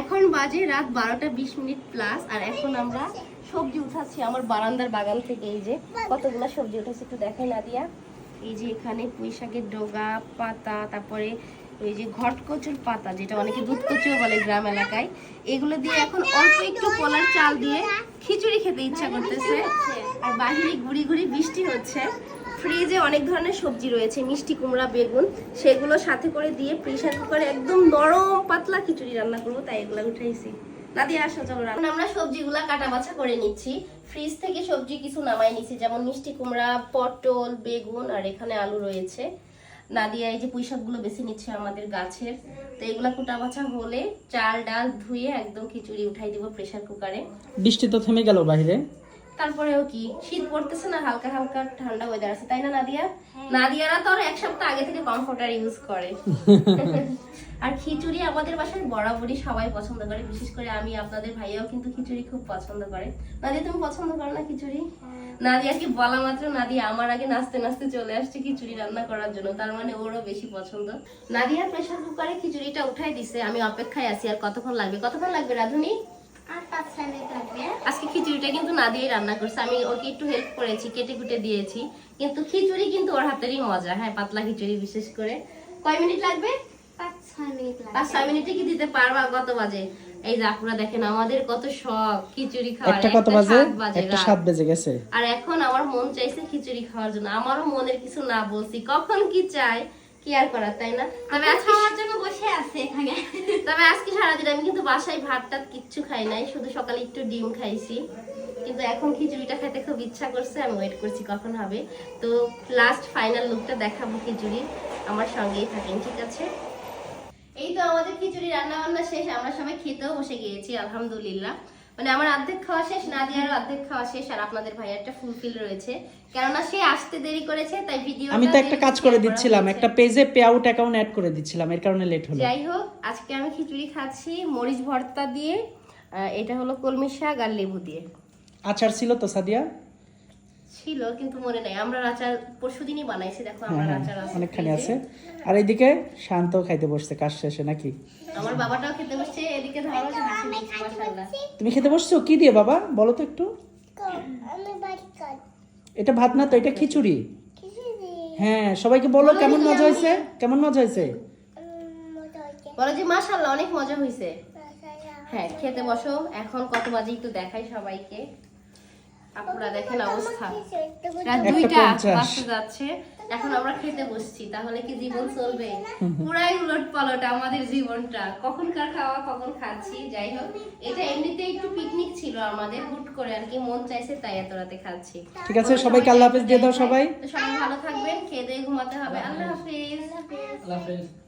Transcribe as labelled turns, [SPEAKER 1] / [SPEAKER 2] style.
[SPEAKER 1] এখন বাজে রাত বারোটা বিশ মিনিট প্লাস আর এখন আমরা সবজি উঠাচ্ছি আমার বারান্দার বাগান থেকে, এই যে কতগুলো সবজি উঠেছে একটু দেখাই না দিয়া এই যে এখানে পুঁই শাকের ডগা, পাতা, তারপরে ওই যে ঘটকচুর পাতা, যেটা অনেকে দুধ কচুও বলে গ্রাম এলাকায়। এগুলো দিয়ে এখন অল্প একটু কলার চাল দিয়ে খিচুড়ি খেতে ইচ্ছা করতেছে। আর বাহিরে গুড়ি গুড়ি বৃষ্টি হচ্ছে। ফ্রিজে অনেক ধরনের সবজি রয়েছে মিষ্টি কুমড়া বেগুন সেগুলো সাথে করে দিয়ে প্রেশার কুকারে একদম নরম পাতলা খিচুড়ি রান্না করব তাই এগুলো উঠাইছি নাদিয়া আসো চলো রান্না। আমরা সবজিগুলা কাটা বাছা করে নিচ্ছি। ফ্রিজ থেকে সবজি কিছু নামাই নিচ্ছি যেমন মিষ্টি কুমড়া পটল বেগুন আর এখানে আলু রয়েছে। নাদিয়া এই যে পুঁই শাকগুলো বেছে নিচ্ছে আমাদের গাছের তো এগুলা কুটা বাছা হলে চাল ডাল ধুয়ে একদম খিচুড়ি উঠাই দিব প্রেসার কুকারে।
[SPEAKER 2] বৃষ্টি তো থেমে গেল বাইরে।
[SPEAKER 1] তারপরেও কি? শীত পড়তেছে না হালকা হালকা ঠান্ডা ওয়েদার আছে তাই না নাদিয়া? নাদিয়ারা তো এক সপ্তাহ আগে থেকে কমফোর্টার ইউজ করে। আর খিচুড়ি আমাদের বাসায় বরাবরই সবাই পছন্দ করে বিশেষ করে আমি আপনাদের ভাইয়াও কিন্তু খিচুড়ি খুব পছন্দ করে। নাদিয়া তুমি পছন্দ করো না খিচুড়ি? নাদিয়াকে বলা মাত্র নাদিয়া আমার আগে নাচতে নাচতে চলে আসছে খিচুড়ি রান্না করার জন্য তার মানে ওরও বেশি পছন্দ। নাদিয়া প্রেসার কুকারে খিচুড়িটা উঠাই দিছে আমি অপেক্ষায় আছি আর কতক্ষণ লাগবে? কতক্ষণ লাগবে রাধুনি? আজকে খিচুড়িটা কিন্তু না দিয়েই রান্না করছে। আমি ওকে একটু হেল্প করেছি কেটে কুটে দিয়েছি। কিন্তু খিচুড়ি কিন্তু ওর হাতেরই মজা হ্যাঁ পাতলা খিচুড়ি বিশেষ করে। কয় মিনিট লাগবে?
[SPEAKER 3] পাঁচ ছয় মিনিট
[SPEAKER 1] পাঁচ
[SPEAKER 3] লাগবে
[SPEAKER 1] ছয় মিনিটে কি দিতে পারবা? কত বাজে? এই যে আপুরা দেখেন আমাদের কত শখ খিচুড়ি খাওয়ার।
[SPEAKER 2] একটা কত বাজে? একটা সাত বেজে গেছে।
[SPEAKER 1] আর এখন আমার মন চাইছে খিচুড়ি খাওয়ার জন্য। আমারও মনের কিছু না বলছি কখন কি চাই? কি আর করার তাই না? তবে আজকে
[SPEAKER 3] আছে এখানে।
[SPEAKER 1] তবে আজকে আমি কিন্তু বাসায় কিচ্ছু খাই নাই, শুধু সকালে একটু ডিম খাইছি। কিন্তু এখন খিচুড়িটা খেতে খুব ইচ্ছা করছে, আমি ওয়েট করছি কখন হবে। তো লাস্ট ফাইনাল লুকটা দেখাবো খিচুড়ি, আমার সঙ্গেই থাকেন, ঠিক আছে? এই তো আমাদের খিচুড়ি রান্না বান্না শেষ, আমরা সবাই খেতেও বসে গিয়েছি, আলহামদুলিল্লাহ। মানে আমার অর্ধেক খাওয়া শেষ নাদিয়ার অর্ধেক খাওয়া শেষ আর আপনাদের ভাইয়ারটা ফুলফিল রয়েছে। কেননা সে আসতে দেরি করেছে তাই ভিডিও
[SPEAKER 2] আমি তো একটা কাজ করে দিচ্ছিলাম একটা পেজে পে আউট অ্যাকাউন্ট অ্যাড করে দিচ্ছিলাম এর কারণে লেট হলো।
[SPEAKER 1] যাই হোক আজকে আমি খিচুড়ি খাচ্ছি মরিচ ভর্তা দিয়ে এটা হলো কলমি শাক আর লেবু দিয়ে।
[SPEAKER 2] আচার ছিল তো সাদিয়া?
[SPEAKER 1] ছিল কিন্তু মনে নাই। আমরা আচার পরশু দিনই বানাইছি দেখো
[SPEAKER 2] হ্যাঁ
[SPEAKER 1] আমার আচার আছে
[SPEAKER 2] অনেকখানি আছে। আর এইদিকে শান্ত খাইতে বসছে কাজ শেষে নাকি?
[SPEAKER 1] আমার বাবাটাও খেতে বসছে এদিকে ধরো।
[SPEAKER 2] তুমি খেতে বসছো? কি দিয়ে বাবা? বলো তো একটু। এটা ভাত না তো এটা খিচুড়ি। হ্যাঁ সবাইকে বলো কেমন মজা হয়েছে? কেমন মজা হয়েছে?
[SPEAKER 1] বলো যে মাশাআল্লাহ অনেক মজা হয়েছে। হ্যাঁ খেতে বসো। এখন কত বাজে একটু দেখাই সবাইকে। আপুরা দেখেন অবস্থা। রাত দুইটা। বাজতে যাচ্ছে। এখন আমরা খেতে বসছি তাহলে কি জীবন চলবে? পুরাই উলট পালট আমাদের জীবনটা। কখনকার খাওয়া কখন খাচ্ছি যাই হোক। এটা এমনিতে একটু পিকনিক ছিল আমাদের হুট করে আর কি মন চাইছে তাই এত রাতে খাচ্ছি।
[SPEAKER 2] ঠিক আছে সবাইকে আল্লাহ হাফেজ দিয়ে দাও সবাই।
[SPEAKER 1] সবাই ভালো থাকবেন খেয়ে দিয়ে ঘুমাতে হবে। আল্লাহ হাফেজ।
[SPEAKER 2] আল্লাহ হাফেজ।